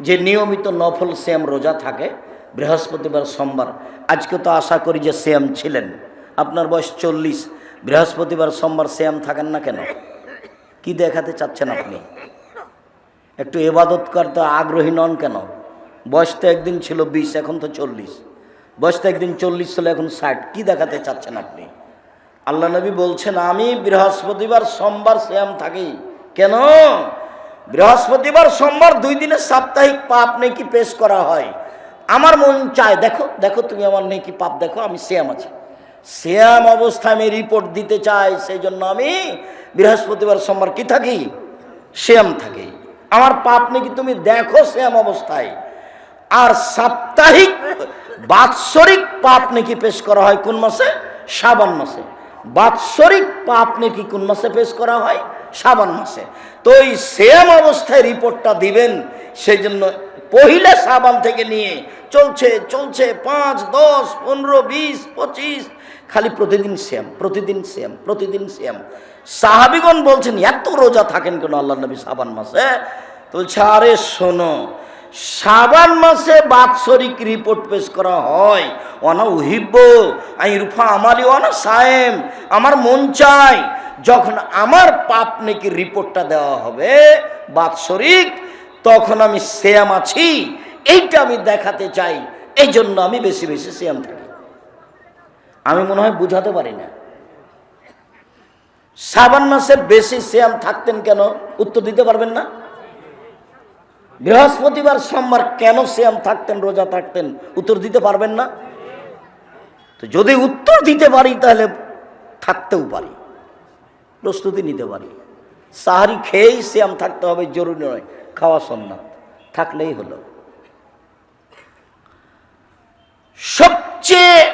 যে নিয়মিত নফল শ্যাম রোজা থাকে, বৃহস্পতিবার সোমবার। আজকে তো আশা করি যে শ্যাম ছিলেন। আপনার বয়স চল্লিশ, বৃহস্পতিবার সোমবার শ্যাম থাকেন না কেন? কি দেখাতে চাচ্ছেন আপনি? একটু এবাদত করতে আগ্রহী নন কেন? বয়স তো একদিন ছিল বিশ, এখন তো চল্লিশ। বয়স তো একদিন চল্লিশ ছিল, এখন ষাট। কি দেখাতে চাচ্ছেন আপনি? আল্লাহ নবী বলছেন, আমি বৃহস্পতিবার, সোমবার শ্যাম থাকি। কেন? বৃহস্পতিবার, সোমবার, দুই দিনের সাপ্তাহিক পাপ নেকি পেশ করা হয়। আমার মন চায়, দেখো দেখো তুমি আমার নেকি পাপ, দেখো আমি শ্যাম আছি। শ্যাম অবস্থায় আমি রিপোর্ট দিতে চাই, সেই জন্য আমি বৃহস্পতিবার, সোমবার কি থাকি? শ্যাম থাকি। আমার পাপ নাকি তুমি দেখো শ্যাম অবস্থায়। আর সাপ্তাহিক বাৎসরিক পাপ নাকি পেশ করা হয় কোন মাসে? শ্রাবণ মাসে। বাৎসরিক পাপ নেকি কোন মাসে পেশ করা হয়? শ্রাবণ মাসে। তো এই সেম অবস্থায় রিপোর্টটা দিবেন, সেই জন্য পহিলে সাবান থেকে নিয়ে চলছে চলছে পাঁচ, দশ, পনেরো, বিশ, পঁচিশ, খালি প্রতিদিন সেম প্রতিদিন সেম প্রতিদিন সেম। সাহাবিগণ বলছেন, এত রোজা থাকেন কেন আল্লাহ নবী সাবান মাসে? বলছে, আরে শোনো সাবান মাসে বাৎসরিক রিপোর্ট পেশ করা হয়। অনা উহিব্য আই রুফা আমারই অনা সায়েম, আমার মন চাই যখন আমার পাপ নাকি রিপোর্টটা দেওয়া হবে বাৎসরিক তখন আমি শ্যাম আছি, এইটা আমি দেখাতে চাই এই জন্য আমি বেশি বেশি শ্যাম থাকি। আমি মনে হয় বুঝাতে পারি না। শ্রাবণ মাসে বেশি শ্যাম থাকতেন কেন? উত্তর দিতে পারবেন না? বৃহস্পতিবার সোমবার কেন শ্যাম থাকতেন, রোজা থাকতেন? উত্তর দিতে পারবেন না। তো যদি উত্তর দিতে পারি, তাহলে থাকতেও পারি। প্রস্তুতি নিতে পারি। সাহারি খেয়েই শ্যাম থাকতে হবে, জরুরি নয়। খাওয়া সন্ন্যাত। থাকলেই হলো। সবচেয়ে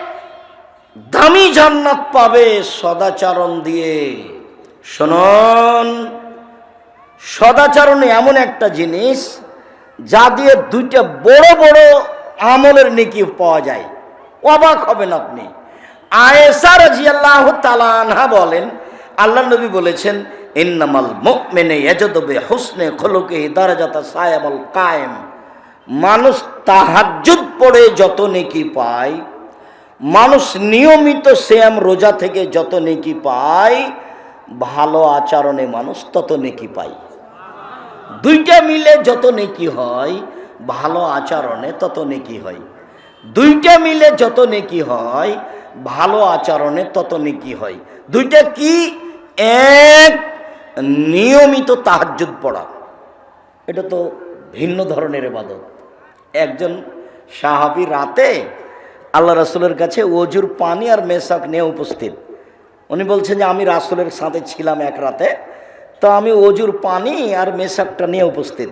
দামি জান্নাত পাবে সদাচরণ দিয়ে। শোনন, সদাচরণ এমন একটা জিনিস যা দিয়ে দুইটা বড় বড় আমলের নেকি পাওয়া যায়। অবাক হবেন আপনি। আয়েসা রাজিয়াল্লাহ তালানহা বলেন আল্লাহ নবী বলেছেন, ইন্নামাল মুমিনে ইয়াজদবে হুসনে খলুকে দারাজাতা সায়ামাল কায়েম। মানুষ তাহাজ্জুদ পড়ে যত নেকি পায়, মানুষ নিয়মিত শ্যাম রোজা থেকে যত নেকি পায়, ভালো আচরণে মানুষ তত নেকি পায়। দুইটা মিলে যত নেকি হয়, ভালো আচরণে তত নেকি হয়। দুইটা মিলে যত নেকি হয়, ভালো আচরণে তত নেকি হয়। দুইটা কি? এক, নিয়মিত তাহাজ্জুদ পড়া। এটা তো ভিন্ন ধরনের এবাদত একজন সাহাবি রাতে আল্লাহ রাসুলের কাছে অজুর পানি আর মেশাক নিয়ে উপস্থিত। উনি বলছেন যে, আমি রাসুলের সাথে ছিলাম এক রাতে। তো আমি অজুর পানি আর মেশাকটা নিয়ে উপস্থিত।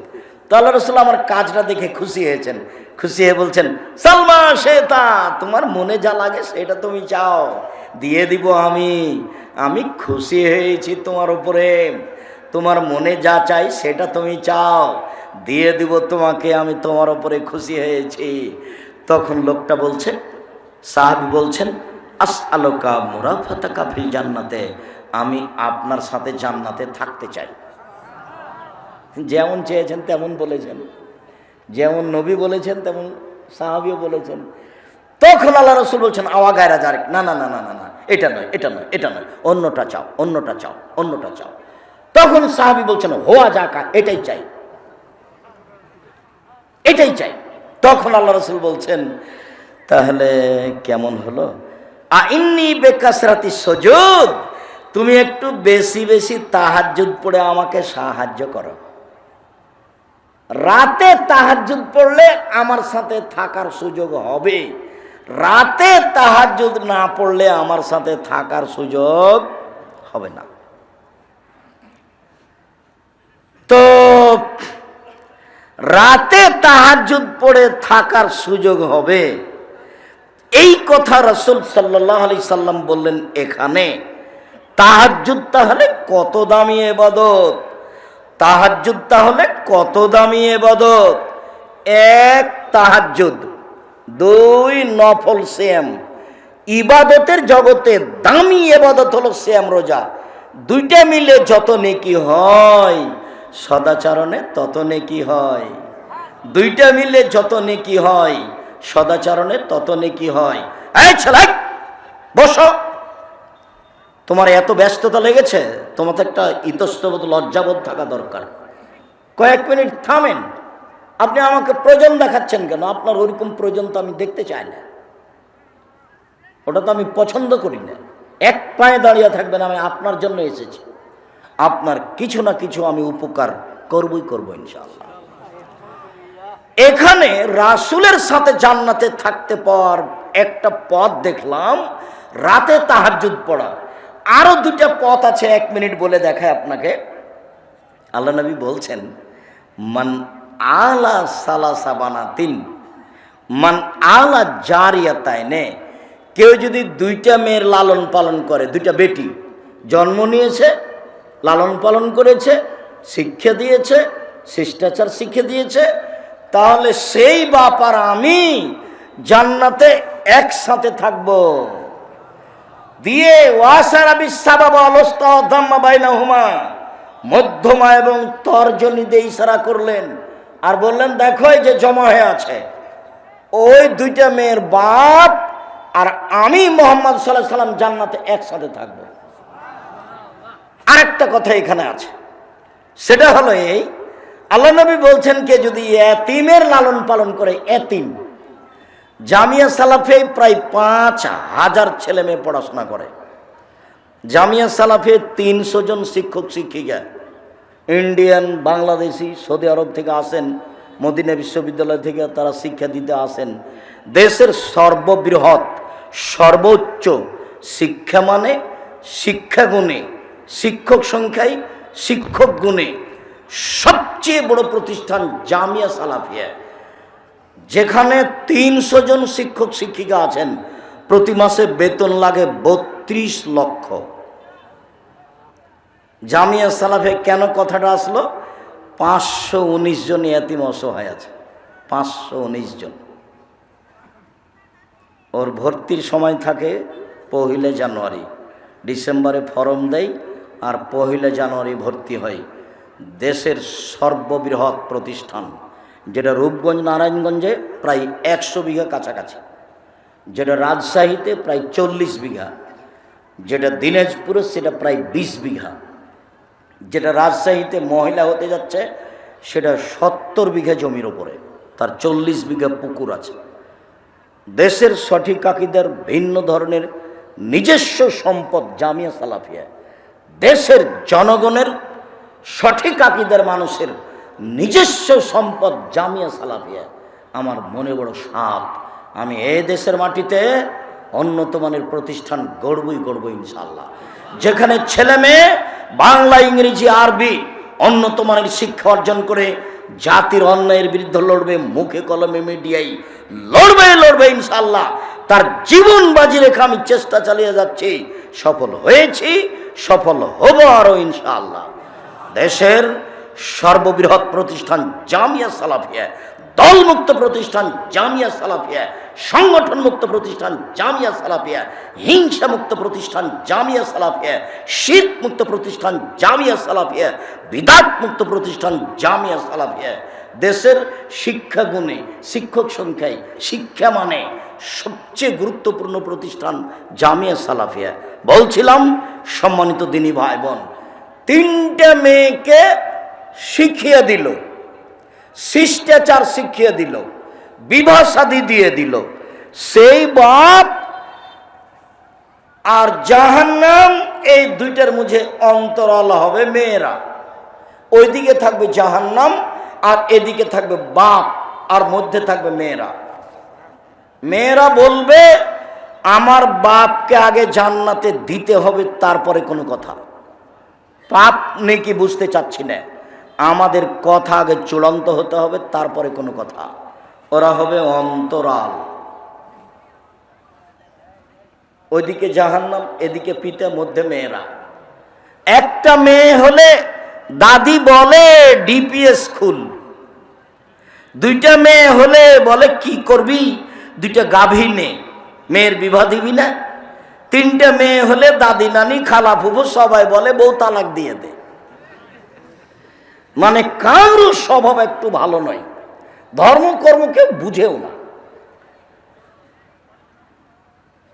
তো আল্লাহ রসুল আমার কাজটা দেখে খুশি হয়েছেন। খুশি হয়ে বলছেন, সালমা শেতা তোমার মনে যা লাগে সেটা তুমি চাও। দিয়ে দিব আমি। আমি খুশি হয়েছি তোমার উপরে। তোমার মনে যা চাই সেটা তুমি চাও। দিয়ে দিব তোমাকে, আমি তোমার উপরে খুশি হয়েছি। তখন লোকটা বলছে, সাহাবি বলছেন আস আলোকা মুরাফাতা কাফিল জান্নাতে, আমি আপনার সাথে জান্নাতে থাকতে চাই। যেমন চেয়েছেন তেমন বলেছেন। যেমন নবী বলেছেন তেমন সাহাবিও বলেছেন। তখন আল্লাহ রসুল বলছেন, আওয়া গায়রা যার না না না না না না, এটা নয় এটা নয় এটা নয়, অন্যটা চাও অন্যটা চাও অন্যটা চাও। তখন সাহাবি বলছেন, হোয়া যাকা, এটাই চাই। এটাই চাই। তখন আল্লাহ রসুল বলছেন, তাহলে কেমন হলো? আইনি বেকাসরাতি সজুদ। তুমি একটু বেশি বেশি তাহাজ্জুদ পড়ে আমাকে সাহায্য করো। রাতে তাহাজ্জুদ পড়লে আমার সাথে থাকার সুযোগ হবে। রাতে তাহাজ্জুদ না পড়লে আমার সাথে থাকার সুযোগ হবে না। তো রাতে তাহাজ্জুদ পড়ে থাকার সুযোগ হবে। এই কথা রসুল সাল্লাহ আলি সাল্লাম বললেন, এখানে তাহাজ্জুদ তাহলে কত দামি এবাদত? তাহাজ্জুদ তাহলে কত দামি এবাদত? এক তাহাজ্জুদ, দুই নফল শ্যাম ইবাদতের জগতে দামি এবাদত হলো শ্যাম রোজা। দুইটা মিলে যত নেকি হয়, সদাচরণে তত নেকি হয়। দুইটা মিলে যত নেকি হয় সদাচরণে তত নেকি হয়। বসো। তোমার এত ব্যস্ততা লেগেছে, তোমার তো একটা ইতস্তবোধ লজ্জাবোধ থাকা দরকার। কয়েক মিনিট থামেন। আপনি আমাকে প্রয়োজন দেখাচ্ছেন কেন? আপনার ওইরকম প্রয়োজন তো আমি দেখতে চাই না। ওটা তো আমি পছন্দ করি না। এক পায়ে দাঁড়িয়ে থাকবেন, আমি আপনার জন্য এসেছি। আপনার কিছু না কিছু আমি উপকার করবই করব ইনশাআল্লাহ। এখানে রাসুলের সাথে জান্নাতে থাকতে পাওয়ার একটা পথ দেখলাম, রাতে তাহাজুদ পড়া। আরও দুটা পথ আছে, এক মিনিট বলে দেখায় আপনাকে। আল্লাহ নবী বলছেন, মান আলা সালা সাবানা তিন মান আলা জারিয়াতায় নে কেউ যদি দুইটা মেয়ের লালন পালন করে, দুইটা বেটি জন্ম নিয়েছে, লালন পালন করেছে, শিক্ষা দিয়েছে, শিষ্টাচার শিক্ষা দিয়েছে তাহলে সেই বাপ আর আমি জান্নাতে একসাথে থাকব। দিয়ে ওয়াসারা অলস্তা অধাম্মা বাইনা হুমা মধ্যমা এবং তর্জনী দিয়ে ইশারা করলেন আর বললেন, দেখো যে জমা হয়ে আছে, ওই দুইটা মেয়ের বাপ আর আমি মোহাম্মদ সাল্লাহ সাল্লাম জান্নাতে একসাথে থাকব। আরেকটা কথা এখানে আছে, সেটা হলো এই আল্লাহ নবী বলছেন কে, যদি এতিমের লালন পালন করে, এতিম। জামিয়া সালাফে প্রায় পাঁচ হাজার ছেলে মেয়ে পড়াশোনা করে। জামিয়া সালাফে তিনশো জন শিক্ষক, শিক্ষিকা। ইন্ডিয়ান, বাংলাদেশি, সৌদি আরব থেকে আসেন, মদিনা বিশ্ববিদ্যালয় থেকে তারা শিক্ষা দিতে আসেন। দেশের সর্ববৃহৎ, সর্বোচ্চ শিক্ষা মানে শিক্ষা গুণে শিক্ষক সংখ্যায় শিক্ষক গুণে। সবচেয়ে বড় প্রতিষ্ঠান জামিয়া সালাফিয়া। যেখানে তিনশো জন শিক্ষক, শিক্ষিকা আছেন, প্রতি মাসে বেতন লাগে বত্রিশ লক্ষ। জামিয়া সালাফে কেন কথাটা আসলো? পাঁচশো উনিশ জন এতিম অসহায় আছে। পাঁচশো উনিশ জন। ওর ভর্তির সময় থাকে পহিলে জানুয়ারি। ডিসেম্বরে ফর্ম দেয় আর পহিলে জানুয়ারি ভর্তি হয়। দেশের সর্ববৃহৎ প্রতিষ্ঠান, যেটা রূপগঞ্জ, নারায়ণগঞ্জে প্রায় একশো বিঘা কাছাকাছি, যেটা রাজশাহীতে প্রায় চল্লিশ বিঘা, যেটা দিনাজপুরে সেটা প্রায় বিশ বিঘা, যেটা রাজশাহীতে মহিলা হতে যাচ্ছে, সেটা সত্তর বিঘা জমির ওপরে, তার চল্লিশ বিঘা পুকুর আছে। দেশের সঠিক আকিদের ভিন্ন ধরনের নিজস্ব সম্পদ জামিয়া সালাফিয়া, দেশের জনগণের সঠিক আকিদের মানুষের নিজস্ব সম্পদ জামিয়া সালাফিয়া। আমার মনে বড় সাপ। আমি এ দেশের মাটিতে উন্নত মানের প্রতিষ্ঠান গড়বই গড়ব ইনশাল্লাহ যেখানে ছেলে মেয়ে, বাংলা, ইংরেজি, আরবি উন্নত মানের শিক্ষা অর্জন করে জাতির অন্যায়ের বিরুদ্ধে লড়বে, মুখে কলমে মিডিয়াই লড়বে লড়বে ইনশাল্লাহ তার জীবন বাজি রেখে আমি চেষ্টা চালিয়ে যাচ্ছি। সফল হয়েছি, সফল হব আরও ইনশাআল্লাহ। দেশের সর্ববৃহৎ প্রতিষ্ঠান জামিয়া সালাফিয়া, দলমুক্ত প্রতিষ্ঠান জামিয়া সালাফিয়া সংগঠন মুক্ত প্রতিষ্ঠান জামিয়া সালাফিয়া হিংসা মুক্ত প্রতিষ্ঠান জামিয়া সালাফিয়া শীত মুক্ত প্রতিষ্ঠান জামিয়া সালাফিয়া বিদাত মুক্ত প্রতিষ্ঠান জামিয়া সালাফিয়া। দেশের শিক্ষা গুণে, শিক্ষক সংখ্যায়, শিক্ষা মানে সবচেয়ে গুরুত্বপূর্ণ প্রতিষ্ঠান জামিয়া সালাফিয়া। বলছিলাম সম্মানিত দিনী ভাই বোন তিনটে মেয়েকে শিখিয়ে দিল, শিষ্টাচার শিখিয়ে দিল, বিবাহ শাদী দিয়ে দিল। সেই বাপ আর জাহান্নাম, এই দুইটার মুঝে অন্তরাল হবে মেয়েরা। ওইদিকে থাকবে জাহান্নাম আর এদিকে থাকবে বাপ আর মধ্যে থাকবে মেয়েরা। মেয়েরা বলবে, আমার বাপকে আগে জান্নাতে দিতে হবে, তারপরে কোনো কথা। পাপ নেকি বুঝতে চাচ্ছি না। আমাদের কথা আগে চূড়ান্ত হতে হবে, তারপরে কোনো কথা। ওরা হবে অন্তরাল। ওইদিকে জাহান্নাম, এদিকে পিতা, মধ্যে মেয়েরা। একটা মেয়ে হলে দাদি বলে ডিপিএস খুল। দুইটা মেয়ে হলে বলে কি করবি? দুইটা গাভী নে। মেয়ের বিবাহ দিবি না? তিনটা মেয়ে হলে দাদি নানি, খালা ফুফু সবাই বলে, বউ তালাক দিয়ে দে। মানে কারও স্বভাব একটু ভালো নয়। ধর্মকর্ম কেউ বুঝেও না।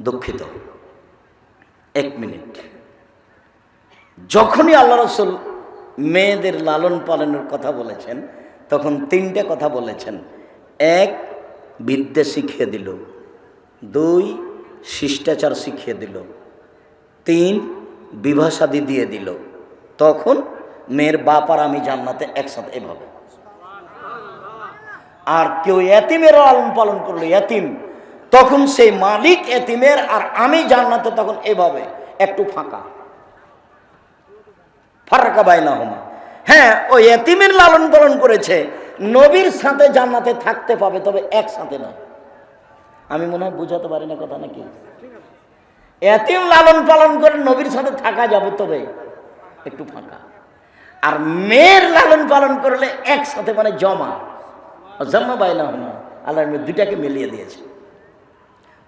দুঃখিত। এক মিনিট। যখনই আল্লাহ রসুল মেয়েদের লালন পালনের কথা বলেছেন, তখন তিনটে কথা বলেছেন। এক বিদ্যা শিখিয়ে দিল। দুই শিষ্টাচার শিখিয়ে দিল। তিন বিভাসাদি দিয়ে দিল। তখন মেয়ের বাপ আর আমি জান্নাতে একসাথে এভাবে। আর কেউ এতিমের লালন পালন করল, এতিম। তখন সেই মালিক এতিমের আর আমি জান্নাতে তখন এভাবে, একটু ফাঁকা। ফারাকা বাইনা হোমা হ্যাঁ ওই এতিমের লালন পালন করেছে, নবীর সাথে জান্নাতে থাকতে পাবে, তবে একসাথে নয়। আমি মনে হয় বুঝাতে পারি না কথা নাকি? এতিম লালন পালন করে নবীর সাথে থাকা যাবে তবে একটু ফাঁকা। আর মেয়ের লালন পালন করলে একসাথে মানে জমা। জমা বাইনা হোমা। আল্লাহ দুইটাকে মিলিয়ে দিয়েছে।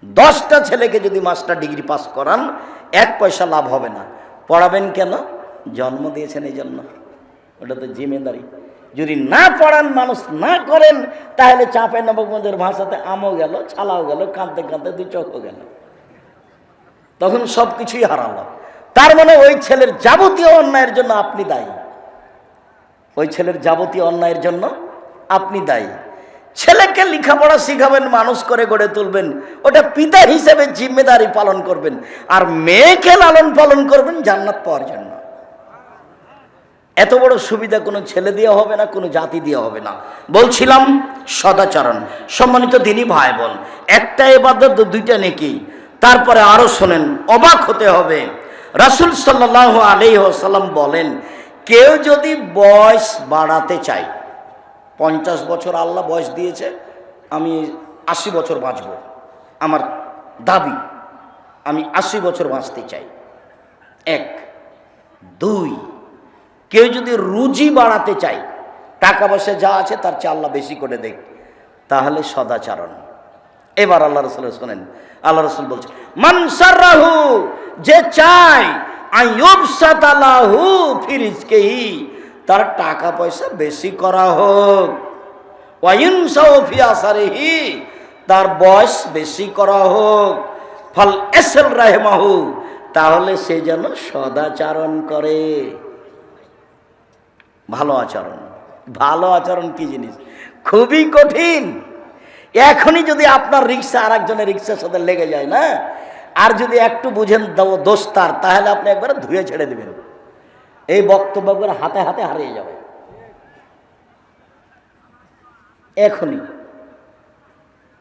দশটা ছেলেকে যদি মাস্টার ডিগ্রি পাস করান, এক পয়সা লাভ হবে না। পড়াবেন কেন? জন্ম দিয়েছেন এই জন্য। ওটা তো জিম্মেদারি। যদি না পড়ান, মানুষ না করেন, তাহলে চাপে নবগঞ্জের ভাষাতে আমও গেল, ছালাও গেল, কাঁদতে কাঁদতে দুই চোখও গেল। তখন সব কিছুই হারালো। তার মানে ওই ছেলের যাবতীয় অন্যায়ের জন্য আপনি দায়ী। ওই ছেলের যাবতীয় অন্যায়ের জন্য আপনি দায়ী। ছেলেকে লেখাপড়া শিখাবেন, মানুষ করে গড়ে তুলবেন, ওটা পিতা হিসেবে জিম্মেদারি পালন করবেন, আর মেয়েকে লালন পালন করবেন জান্নাত পাওয়ার জন্য। এত বড় সুবিধা কোনো ছেলে দিয়ে হবে না, কোনো জাতি দিয়ে হবে না। বলছিলাম, সদাচরণ, সম্মানিত দিনই ভাই বোন একটা এবাদত দুইটা নেকি। তারপরে আরও শোনেন, অবাক হতে হবে। রাসুল সাল্লাহ আলাইসাল্লাম বলেন, কেউ যদি বয়স বাড়াতে চায়, পঞ্চাশ বছর আল্লাহ বয়স দিয়েছে, আমি আশি বছর বাঁচব। আমার দাবি, আমি আশি বছর বাঁচতে চাই। এক। দুই। কেউ যদি রুজি বাড়াতে চায়, টাকা পয়সা যা আছে তার চেয়ে আল্লাহ বেশি করে দেখ। তাহলে সদাচারণ। এবার আল্লাহ রসুল শোনেন, আল্লাহ রসুল বলছে মানসারাহু যে চায় আইয়ুবসাতালাহু ফিরিজকেহি, তার টাকা পয়সা বেশি করা হোক। আসারিহি তার বয়স বেশি করা হোক। ফল এসেল রাহেমাহু, তাহলে সে যেন সদাচারণ করে। ভালো আচরণ। ভালো আচরণ কি জিনিস? খুবই কঠিন। এখনই যদি আপনার রিক্সা আর একজনের রিক্সার সাথে লেগে যায় না, আর যদি একটু বুঝেন দোস্তার তাহলে আপনি একবারে ধুয়ে ছেড়ে দেবেন। এই বক্তব্য করে হাতে হাতে হারিয়ে যাবে। এখনই।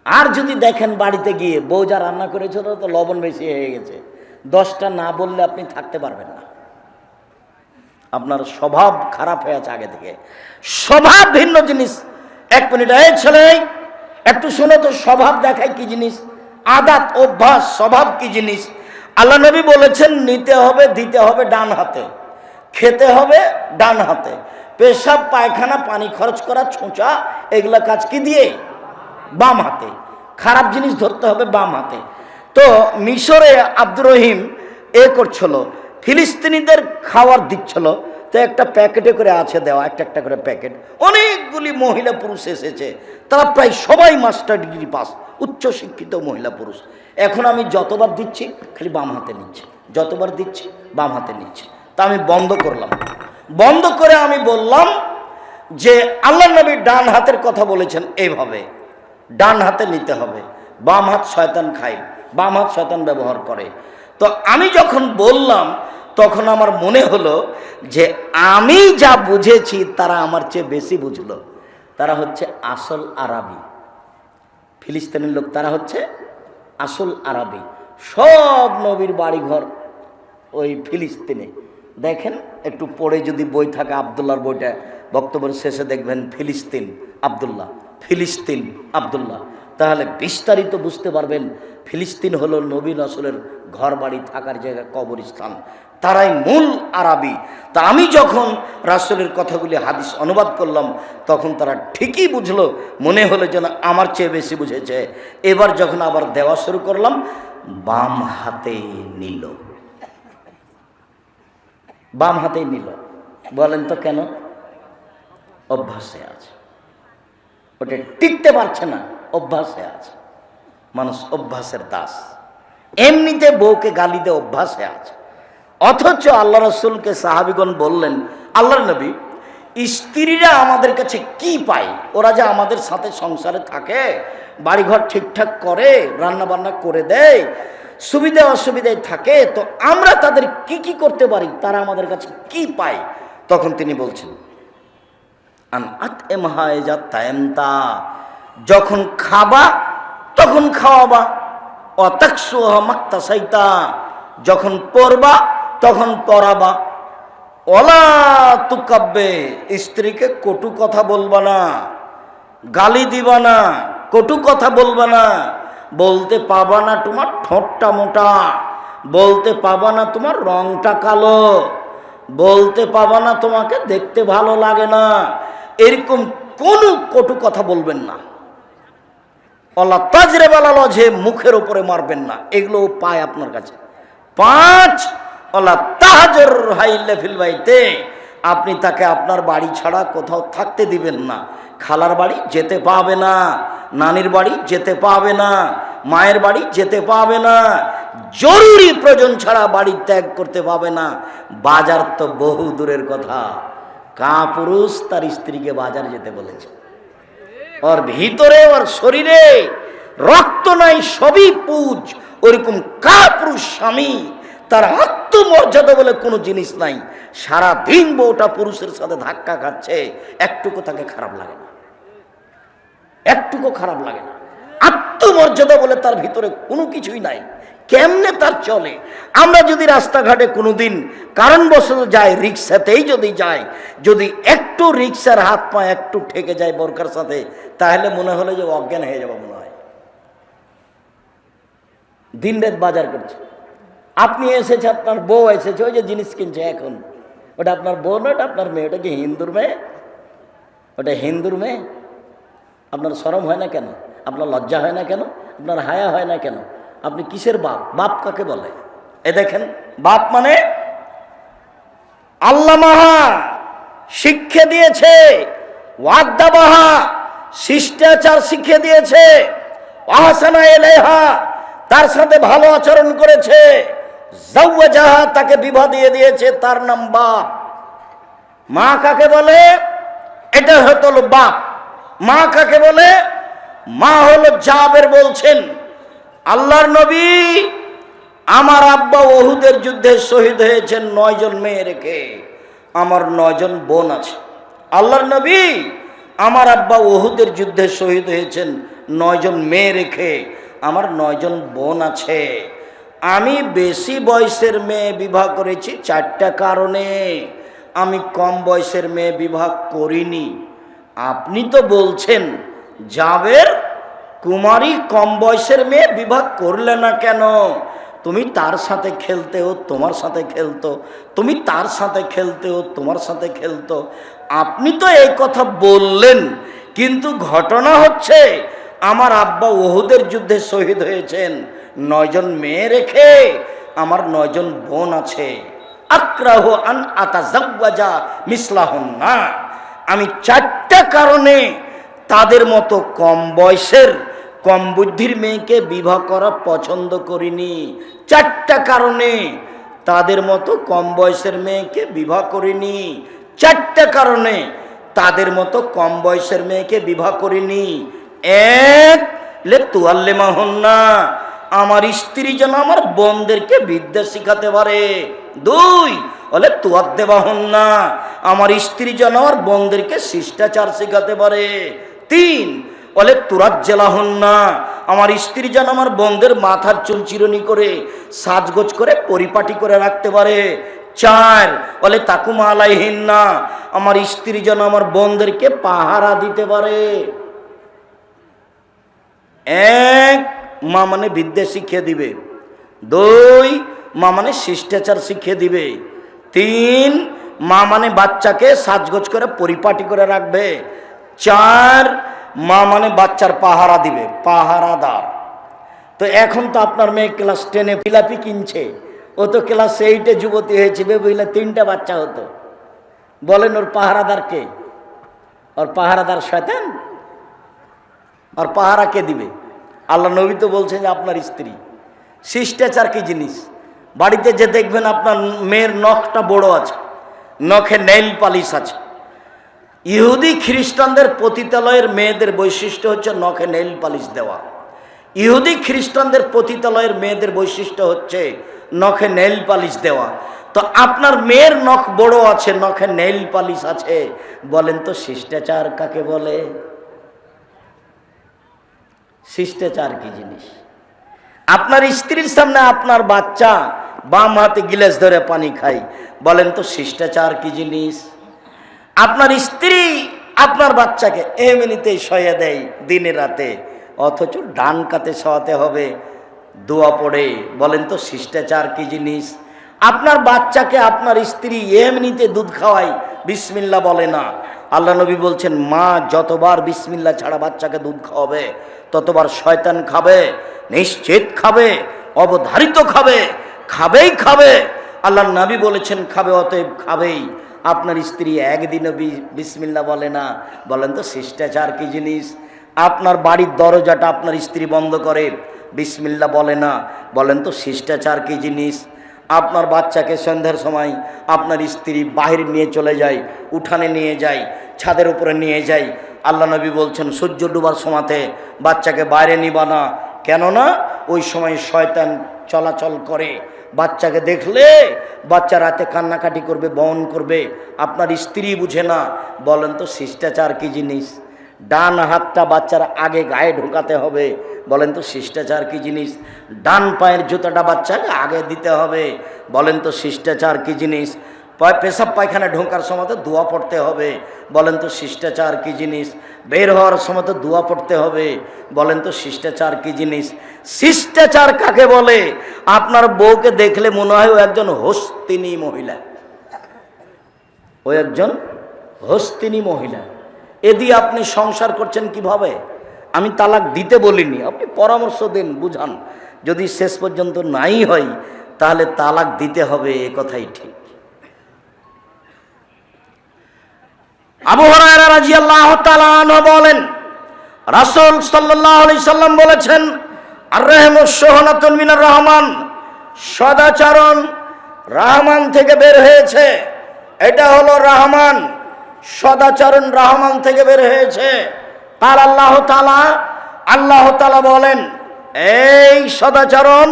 আর যদি দেখেন বাড়িতে গিয়ে, বউ যা রান্না করেছিল তো লবণ বেশি হয়ে গেছে। দশটা না বললে আপনি থাকতে পারবেন না। আপনার স্বভাব খারাপ হয়ে আছে আগে থেকে। স্বভাব ভিন্ন জিনিস। এক মিনিট, এই ছেলে, একটু শোনো তো, স্বভাব দেখায় কি জিনিস? আদাত, অভ্যাস, স্বভাব কি জিনিস? আল্লাহ নবী বলেছেন, নিতে হবে, দিতে হবে ডান হাতে। খেতে হবে ডান হাতে। পেশাব, পায়খানা, পানি খরচ করা, ছোঁচা, এগুলা কাজ কি দিয়ে? বাম হাতে। খারাপ জিনিস ধরতে হবে বাম হাতে। তো মিশরে আব্দুর রহিম এ করছিল ফিলিস্তিনিদের খাওয়ার দিচ্ছিল তো একটা প্যাকেটে করে আছে দেওয়া, একটা একটা করে প্যাকেট। অনেকগুলি মহিলা পুরুষ এসেছে। তারা প্রায় সবাই মাস্টার ডিগ্রি পাস উচ্চ শিক্ষিত মহিলা পুরুষ। এখন আমি যতবার দিচ্ছি, খালি বাম হাতে নিচ্ছি। যতবার দিচ্ছি, বাম হাতে নিচ্ছি। তা আমি বন্ধ করলাম। বন্ধ করে আমি বললাম যে আল্লাহ নবী ডান হাতের কথা বলেছেন এইভাবে ডান হাতে নিতে হবে। বাম হাত শয়তান খায়। বাম হাত শয়তান ব্যবহার করে। তো আমি যখন বললাম, তখন আমার মনে হলো যে আমি যা বুঝেছি তারা আমার চেয়ে বেশি বুঝলো। তারা হচ্ছে আসল আরবি। ফিলিস্তিনের লোক তারা হচ্ছে আসল আরবি। সব নবীর বাড়িঘর ওই ফিলিস্তিনে। দেখেন, একটু পড়ে যদি বই থাকে আবদুল্লাহর বইটা, বক্তব্যের শেষে দেখবেন ফিলিস্তিন, আবদুল্লাহ। ফিলিস্তিন, আবদুল্লাহ। তাহলে বিস্তারিত বুঝতে পারবেন, ফিলিস্তিন হলো নবী নসলের ঘর বাড়ি থাকার জায়গা, কবরস্থান। তারাই মূল আরবি। তা আমি যখন রাসুলের কথাগুলি হাদিস অনুবাদ করলাম, তখন তারা ঠিকই বুঝলো, মনে হলো যেন আমার চেয়ে বেশি বুঝেছে। এবার যখন আবার দেওয়া শুরু করলাম, বাম হাতে নিল। বাম হাতেই নিল। বলেন তো কেন? অভ্যাসে আছে। ওটা টিকতে পারছে না, অভ্যাসে আছে। মানুষ অভ্যাসের দাস। এমনিতে বউকে গালি দিয়ে অভ্যাসে আছে। অথচ আল্লাহ রসুলকে সাহাবিগণ বললেন আল্লাহ নবী, স্ত্রীরা আমাদের কাছে কি পায়? ওরা যে আমাদের সাথে সংসারে থাকে, বাড়িঘর ঠিকঠাক করে রান্না বান্না করে দেয়, সুবিধা অসুবিধায় থাকে, তো আমরা তাদের কি কি করতে পারি? তারা আমাদের কাছে কি পায়? তখন তিনি বলছেন তায়েমতা। যখন খাবা, তখন খাওয়াবা। অতাকসুহ মাক্তা সাইতা যখন পড়বা তখন পড়াবা অলা তুকাব্বে, স্ত্রীকে কটু কথা বলবা না। গালি দিবা না, কটু কথা বলবা না। বলতে পাবা না তোমার ঠোঁটটা মোটা। বলতে পাবা না তোমার রংটা কালো। বলতে পাবা না তোমাকে দেখতে ভালো লাগে না। এরকম কোনো কটু কথা বলবেন না। অল্লাহ তাজরে বেলালো যে মুখের উপরে মারবেন না। এগুলো পায় আপনার কাছে। পাঁচ অল্লাহ তাহাজর হাইলে ফিলবাইতে আপনি তাকে আপনার বাড়ি ছাড়া কোথাও থাকতে দিবেন না। খালার বাড়ি যেতে পাবে না। নানির বাড়ি যেতে পাবে না। মায়ের বাড়ি যেতে পাবে না। জরুরি প্রয়োজন ছাড়া বাড়ি ত্যাগ করতে পাবে না। বাজার তো বহু দূরের কথা। কা পুরুষ তার স্ত্রীকে বাজার যেতে বলেছে। ওর ভিতরে, ওর শরীরে রক্ত নাই, সবই পুজ। ওরকম কা পুরুষ স্বামী, তার আত্মমর্যাদা বলে কোনো জিনিস নাই। সারা দিন বউটা পুরুষের সাথে ধাক্কা খাচ্ছে, একটুকু তাকে খারাপ লাগে না। একটুকু খারাপ লাগে না। আত্মমর্যাদা বলে তার ভিতরে কোনো কিছুই নাই। কেমনে তার চলে? আমরা যদি রাস্তাঘাটে কোনোদিন কারণবশত যাই, রিক্সাতেই যদি যাই, যদি একটু রিক্সার হাত পা একটু ঠেকে যায় বোরকার সাথে, তাহলে মনে হলো যে অজ্ঞান হয়ে যাব মনে হয়। দিন রাত বাজার করছে। আপনি এসেছে, আপনার বউ এসেছে, ওই যে জিনিস কিনছে এখন। ওটা আপনার বউ না, ওটা আপনার মেয়ে, ওটা কি হিন্দুর মেয়ে? ওটা হিন্দুর মেয়ে? আপনার সরম হয় না কেন? আপনার লজ্জা হয় না কেন? আপনার হায়া হয় না কেন? আপনি কিসের বাপ? বাপ কাকে বলে? এ দেখেন, বাপ মানে আল্লাহ মাহা শিক্ষা দিয়েছে, ওয়াদ্দাবাহা, শিষ্টাচার শিখিয়ে দিয়েছে, আহসানা এলেহা তার সাথে ভালো আচরণ করেছে জাহা তাকে বিবাহ দিয়ে দিয়েছে, তার নাম বাপ। মা কাকে বলে? এটা হতো বাপ। মা কাকে বলে? মা হলো জাবের বলছেন। আল্লাহর নবী, আমার আব্বা ওহুদের যুদ্ধে শহীদ হয়েছেন নয়জন মেয়ে রেখে আমার নয়জন বোন আছে। আল্লাহর নবী, আমার আব্বা ওহুদের যুদ্ধে শহীদ হয়েছেন নয়জন মেয়ে রেখে আমার নয়জন বোন আছে। আমি বেশি বয়সের মেয়ে বিবাহ করেছি চারটা কারণে। আমি কম বয়সের মেয়ে বিবাহ করিনি। আপনি তো বলছেন, জাবের কুমারী কম বয়সের মেয়ে বিবাহ করলে না কেন? তুমি তার সাথে খেলতে ও তোমার সাথে খেলতো, তুমি তার সাথে খেলতে ও তোমার সাথে খেলতো। আপনি তো এই কথা বললেন, কিন্তু ঘটনা হচ্ছে আমার আব্বা ওহুদের যুদ্ধে শহীদ হয়েছেন। নয়জন মেয়ে রেখে আমার নয়জন বোন আছে। আক্রাহ আন আতা মিসলাহন না আমি চারটা কারণে তাদের মতো কম বয়সের, কম বুদ্ধির মেয়েকে বিবাহ করা পছন্দ করিনি। চারটা কারণে তাদের মতো কম বয়সের মেয়েকে বিবাহ করিনি। চারটা কারণে তাদের মতো কম বয়সের মেয়েকে বিবাহ করিনি। এক, লে তুয়াল্লে মাহন্না আমার স্ত্রী যেন আমার বোনদেরকে বিদ্যা শিখাতে পারে। দুই বলে তুয়ার দেবাহন না আমার স্ত্রী যেন আমার বোনদেরকে শিষ্টাচার শেখাতে পারে। তিন। বলে তুরাত জেলাহন না আমার স্ত্রী যেন আমার বোনদের মাথার চুল চিরনি করে সাজগোজ করে পরিপাটি করে রাখতে পারে। চার। বলে, তাকুমা আলাইহীন না আমার স্ত্রী যেন আমার বোনদেরকে পাহারা দিতে পারে। এক, মা মানে বিদ্যা শিখিয়ে দিবে। দুই, মা মানে শিষ্টাচার শিখিয়ে দিবে। তিন, মা মানে বাচ্চাকে সাজগোজ করে পরিপাটি করে রাখবে। চার মা মানে বাচ্চার পাহারা দিবে, পাহারাদার। তো এখন তো আপনার মেয়ে ক্লাস টেনে ফিলাপি কিনছে, ও তো ক্লাস এইটে যুবতী হয়েছে বুঝলে তিনটা বাচ্চা হতো। বলেন ওর পাহারাদার কে? ওর পাহারাদার শয়তান? আর পাহারা কে দিবে? আল্লাহ নবী তো বলছেন যে আপনার স্ত্রী। শিষ্টাচার কি জিনিস? বাড়িতে যে দেখবেন আপনার মেয়ের নখটা বড় আছে, নখে নেইল পালিশ আছে। ইহুদি খ্রিস্টানদের পতিতালয়ের মেয়েদের বৈশিষ্ট্য হচ্ছে নখে নেইল পালিশ দেওয়া। ইহুদি খ্রিস্টানদের পতিতালয়ের মেয়েদের বৈশিষ্ট্য হচ্ছে নখে নেইল পালিশ দেওয়া। তো আপনার মেয়ের নখ বড় আছে, নখে নেইল পালিশ আছে, বলেন তো শিষ্টাচার কাকে বলে? শিষ্টাচার কি জিনিস? আপনার স্ত্রীর সামনে আপনার বাচ্চা বাম হাতে গিলাস ধরে পানি খাই বলেন তো শিষ্টাচার কি জিনিস? আপনার স্ত্রী আপনার বাচ্চাকে এমনিতেই শয়ে দেয় দিনে রাতে। অথচ ডান কাতে শোয়াতে হবে, দোয়া পড়ে, বলেন তো শিষ্টাচার কি জিনিস? আপনার বাচ্চাকে আপনার স্ত্রী এমনিতে দুধ খাওয়াই বিসমিল্লা বলে না। আল্লাহ নবী বলছেন, মা, যতবার বিসমিল্লা ছাড়া বাচ্চাকে দুধ খাওয়াবে, ততবার শয়তান খাবে, নিশ্চিত খাবে, অবধারিত খাবে, খাবেই খাবে। আল্লাহ নবী বলেছেন, খাবে, অতএব খাবেই। আপনার স্ত্রী একদিনও বিসমিল্লা বলে না। বলেন তো, শিষ্টাচার কি জিনিস? আপনার বাড়ির দরজাটা আপনার স্ত্রী বন্ধ করে বিসমিল্লা বলে না। বলেন তো, শিষ্টাচার কি জিনিস? আপনার বাচ্চাকে সন্ধ্যার সময় আপনার স্ত্রী বাহির নিয়ে চলে যায়, উঠানে নিয়ে যায়, ছাদের উপরে নিয়ে যায়। আল্লাহ নবী বলছেন, সূর্য ডুবার সময়তে বাচ্চাকে বাইরে নিবা না। কেননা ওই সময় শয়তান চলাচল করে। বাচ্চাকে দেখলে বাচ্চা রাতে কান্নাকাটি করবে বহন করবে। আপনার স্ত্রী বুঝে না। বলেন তো, শিষ্টাচার কি জিনিস? ডান হাতটা বাচ্চার আগে গায়ে ঢোকাতে হবে। বলেন তো, শিষ্টাচার কি জিনিস? ডান পায়ের জুতাটা বাচ্চাকে আগে দিতে হবে। বলেন তো, শিষ্টাচার কি জিনিস? পেশাব পায়খানা ঢোকার সময় দোয়া পড়তে হবে। বলেন তো, শিষ্টাচার কি জিনিস? বের হওয়ার সময় তো দোয়া পড়তে হবে। বলেন তো, শিষ্টাচার কি জিনিস? শিষ্টাচার কাকে বলে? আপনার বউকে দেখলে মনে হয় ও একজন হস্তিনী মহিলা। ও একজন হস্তিনী মহিলা। এ দিয়ে আপনি সংসার করছেন কীভাবে? আমি তালাক দিতে বলিনি। আপনি পরামর্শ দিন, বুঝান। যদি শেষ পর্যন্ত নাই হয়, তাহলে তালাক দিতে হবে, এ কথাই ঠিক। আবু হরায়রা তাআলা আনহু বলেন, রাসূল সাল্লাল্লাহু আলাইহি সাল্লাম বলেছেন আর রহমুস সোহনাতুন মিনার রহমান, সদাচরণ রহমান থেকে বের হয়েছে। এটা হলো রহমান, সদাচরণ রহমান থেকে বের হয়েছে। তার আল্লাহ তালা আল্লাহ তালা বলেন, এই সদাচরণ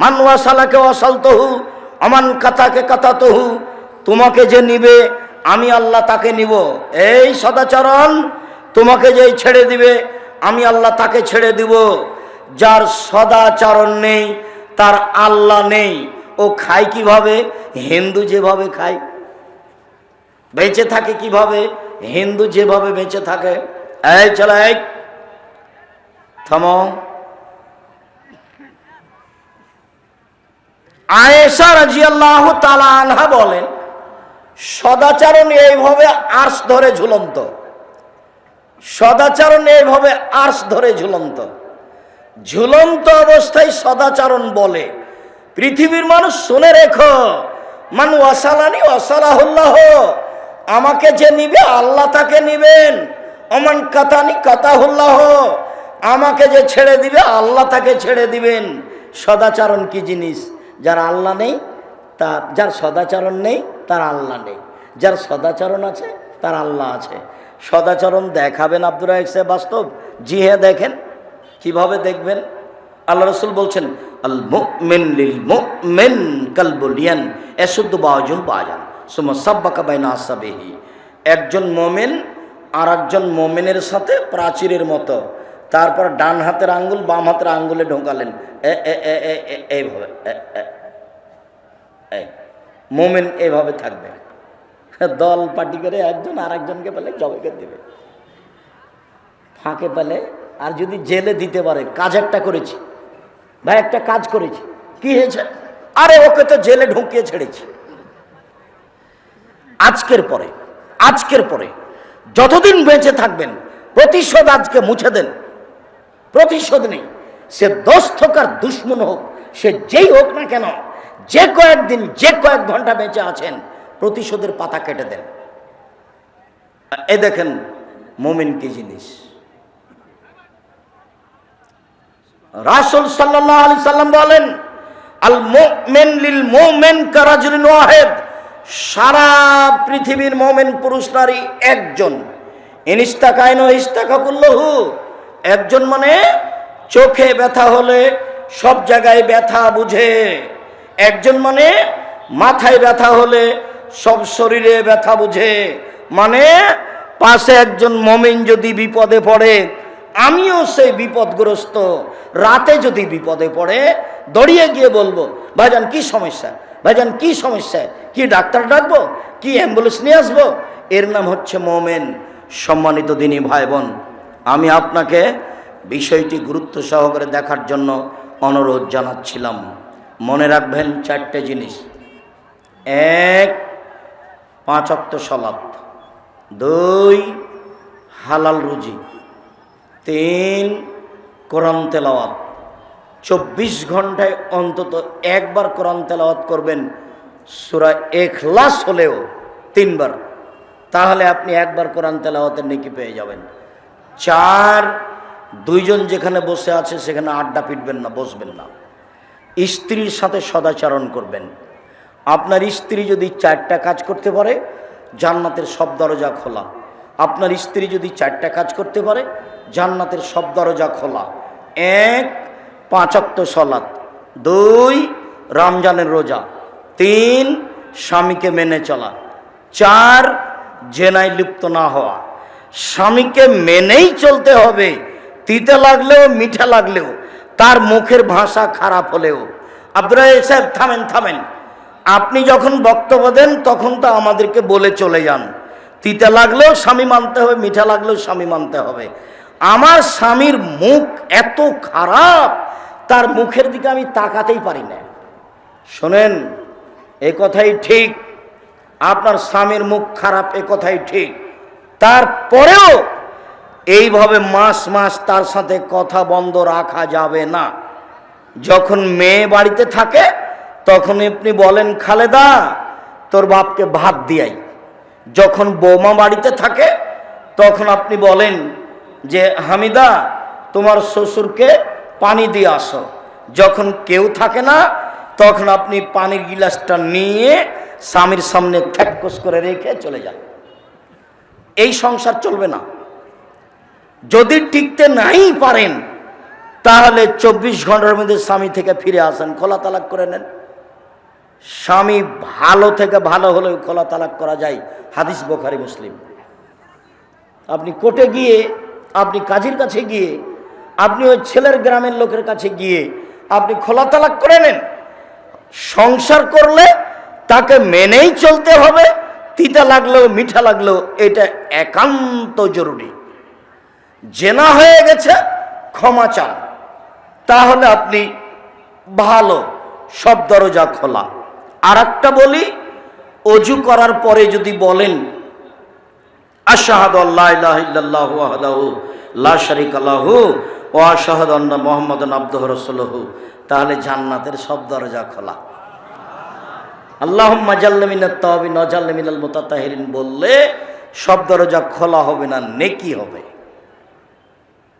মানওয়াসালাকে অসালতহু অমান কাতাকে কাতাতহু, তোমাকে যে নিবে আমি আল্লাহ তাকে নিব। এই সদাচরণ তোমাকে যে ছেড়ে দিবে, আমি আল্লাহ তাকে ছেড়ে দিব। যার সদাচরণ নেই, তার আল্লাহ নেই। ও খায় কীভাবে? হিন্দু যেভাবে খায়। বেঁচে থাকে কীভাবে? হিন্দু যেভাবে বেঁচে থাকে। এই, চলো এই। থামো। আয়েশা রাজিয়াল্লাহ তালা আনহা বলেন সদাচরণ এইভাবে আর্স ধরে ঝুলন্ত। সদাচরণ এইভাবে আর্স ধরে ঝুলন্ত। ঝুলন্ত অবস্থায় সদাচরণ বলে। পৃথিবীর মানুষ, শুনে রেখো, মান ওয়াসালানি ওয়াসালাহুল্লাহ, আমাকে যে নিবে, আল্লাহ তাকে নিবেন। অমান কাতানি কাতাহুল্লাহ, আমাকে যে ছেড়ে দিবে, আল্লাহ তাকে ছেড়ে দিবেন। সদাচরণ কি জিনিস? যার আল্লাহ নেই তার যার সদাচরণ নেই তার আল্লাহ নেই। যার সদাচরণ আছে তার আল্লাহ আছে। সদাচরণ দেখাবেন আব্দুর রাহিক সাহেব বাস্তব। জি হ্যাঁ দেখেন কীভাবে দেখবেন? আল্লাহ রসুল বলছেন আল মুমিন লিল কালবুলিয়ান এসুদ্দ বাজুল বাজান সুমা একজন মোমেন আর একজন মোমেনের সাথে প্রাচীরের মতো। তারপর ডান হাতের আঙ্গুল বাম হাতের আঙ্গুলে ঢোকালেন। এ এ এ এ এ এইভাবে এ, এ, এই, মোমেন এভাবে থাকবে। দল পার্টি করে একজন আর একজনকে পেলে জবাইকে দেবে। ফাঁকে পেলে, আর যদি জেলে দিতে পারে, কাজ একটা করেছি। ভাই, একটা কাজ করেছি। কি হয়েছে? আরে, ওকে তো জেলে ঢুকিয়ে ছেড়েছি। আজকের পরে আজকের পরে যতদিন বেঁচে থাকবেন, প্রতিশোধ আজকে মুছে দেন। প্রতিশোধ নেই। সে হোক আর দুশ্মন হোক, সে যেই হোক না কেন যে কয়েকদিন, যে কয়েক ঘণ্টা বেঁচে আছেন, প্রতিশোধের পাতা কেটে দেন। এ দেখেন মোমিন কি জিনিস। রাসুল সাল্লাহ আলি সাল্লাম বলেন, আল মোমেন লিল মোমেন কারাজুলিন ওয়াহেদ। সারা পৃথিবীর মোমেন পুরুষ নারী একজন। ইনিস্তাকায়ন ইস্তাকাকুল্লহু একজন মানে চোখে ব্যথা হলে সব জায়গায় ব্যথা বুঝে। একজন মানে মাথায় ব্যথা হলে সব শরীরে ব্যথা বুঝে। মানে পাশে একজন মমিন যদি বিপদে পড়ে, আমিও সেই বিপদগ্রস্ত। রাতে যদি বিপদে পড়ে, দড়িয়ে গিয়ে বলব, ভাইজান, কি সমস্যা? ভাইজান, কি সমস্যা? কি ডাক্তার ডাকবো? কি অ্যাম্বুলেন্স নিয়ে আসব? এর নাম হচ্ছে মোমেন। সম্মানিত দিনী ভাই বোন আমি আপনাকে বিষয়টি গুরুত্ব সহকারে দেখার জন্য অনুরোধ জানাচ্ছিলাম। মনে রাখবেন চারটে জিনিস। এক, পাঁচ অক্ত সলাপ দুই, হালাল রুজি। তিন, কোরআন তেলাওয়াত। চব্বিশ ঘন্টায় অন্তত একবার কোরআন তেলাওয়াত করবেন। সুরা এখলাস হলেও তিনবার। তাহলে আপনি একবার কোরআন তেলাওয়াতের নেকি পেয়ে যাবেন। চার, দুইজন যেখানে বসে আছে সেখানে আড্ডা পিটবেন না, বসবেন না। স্ত্রীর সাথে সদাচরণ করবেন। আপনার স্ত্রী যদি চারটা কাজ করতে পারে, জান্নাতের সব দরজা খোলা। আপনার স্ত্রী যদি চারটা কাজ করতে পারে, জান্নাতের সব দরজা খোলা। এক পাঁচাত্ত সলাৎ দুই, রমজানের রোজা। তিন, স্বামীকে মেনে চলা। চার, জেনায় লিপ্ত না হওয়া। স্বামীকে মেনেই চলতে হবে। তিতে লাগলেও মিঠা লাগলেও। তার মুখের ভাষা খারাপ হলেও। আব্দুল সাহেব থামেন থামেন। আপনি যখন বক্তব্য দেন, তখন তো আমাদেরকে বলে চলে যান। তিতে লাগলেও স্বামী মানতে হবে, মিঠা লাগলেও স্বামী মানতে হবে। আমার স্বামীর মুখ এত খারাপ, তার মুখের দিকে আমি তাকাতেই পারি না। শোনেন, এ কথাই ঠিক। আপনার স্বামীর মুখ খারাপ, এ কথাই ঠিক। তারপরেও এইভাবে মাস মাস তার সাথে কথা বন্ধ রাখা যাবে না। যখন মেয়ে বাড়িতে থাকে, তখন আপনি বলেন, খালেদা, তোর বাপকে ভাত দিয়াই। যখন বৌমা বাড়িতে থাকে, তখন আপনি বলেন যে, হামিদা, তোমার শ্বশুরকে পানি দিয়ে আসো। যখন কেউ থাকে না, তখন আপনি পানির গিলাসটা নিয়ে স্বামীর সামনে থ্যাকস করে রেখে চলে যান। এই সংসার চলবে না। যদি টিকতে নাই পারেন, তাহলে চব্বিশ ঘণ্টার মধ্যে স্বামী থেকে ফিরে আসেন, খোলা তালাক করে নেন। স্বামী ভালো থেকে ভালো হলেও খোলা তালাক করা যায়, হাদিস বোখারি, মুসলিম। আপনি কোর্টে গিয়ে, আপনি কাজীর কাছে গিয়ে, আপনি ওই ছেলের গ্রামের লোকের কাছে গিয়ে, আপনি খোলা তালাক করে নেন। সংসার করলে তাকে মেনেই চলতে হবে, তিতা লাগলেও মিঠা লাগলেও এটা একান্ত জরুরি। জেনা হয়ে গেছে, ক্ষমা চান। তাহলে আপনি ভালো, সব দরজা খোলা। আর একটা বলি, অজু করার পরে যদি বলেন, আশাহাদ আল্লাহ লা শারিকা লাহু ওয়া আশহাদু আন্না মুহাম্মাদান আবদুহু রাসূলুহু, তাহলে জান্নাতের সব দরজা খোলা। আল্লাহ মিনাল মুতাতাহিরিন বললে, সব দরজা খোলা হবে না, নেকি হবে।